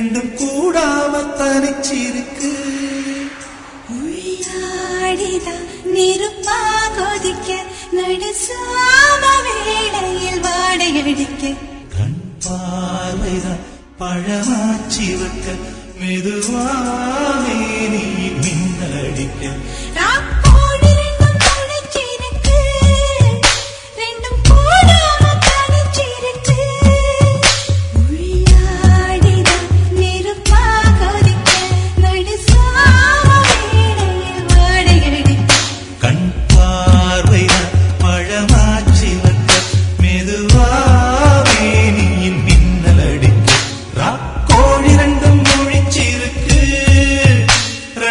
ரெண்டும் கூடாம தனிச்சிருக்கு உயிராடிதான் நெருப்பா கொதிக்க நடுசாம வேளையில் வாடையடிக்க கண் பார்வைதான் பழமாச்சி வைக்க மெதுவாமே நீ மின்னடிக்க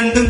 வேண்டும்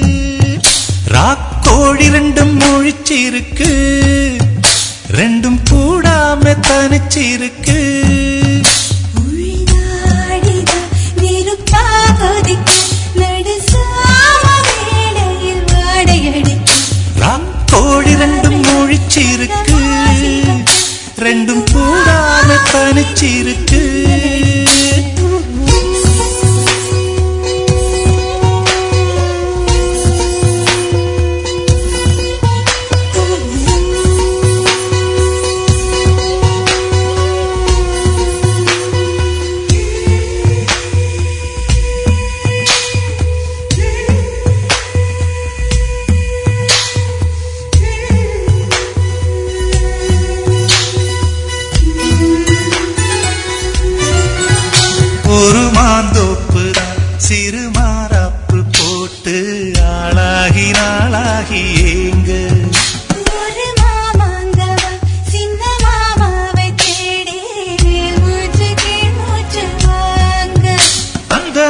ராக்கோழி ரெண்டும் முழிச்சிருக்கு. ரெண்டும் கூடாம தனிச்சிருக்கு. ரெண்டும் கூடாம தனிச்சிருக்கு. ஆகி ஏங்க.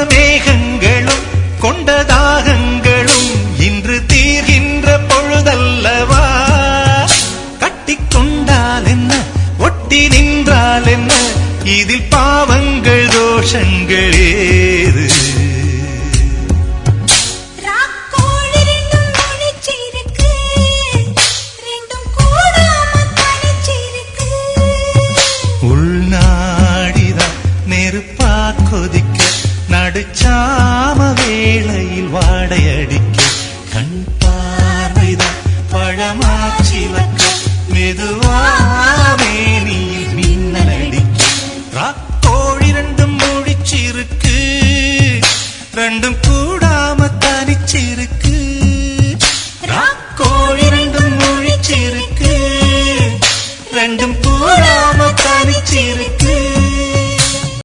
மேகங்களும் கொண்ட தாகங்களும் இன்று தீர்கின்ற பொழுதல்லவா? கட்டிக்கொண்டால் என்ன ஒட்டி நின்றால் என்ன? இதில் பாவங்கள்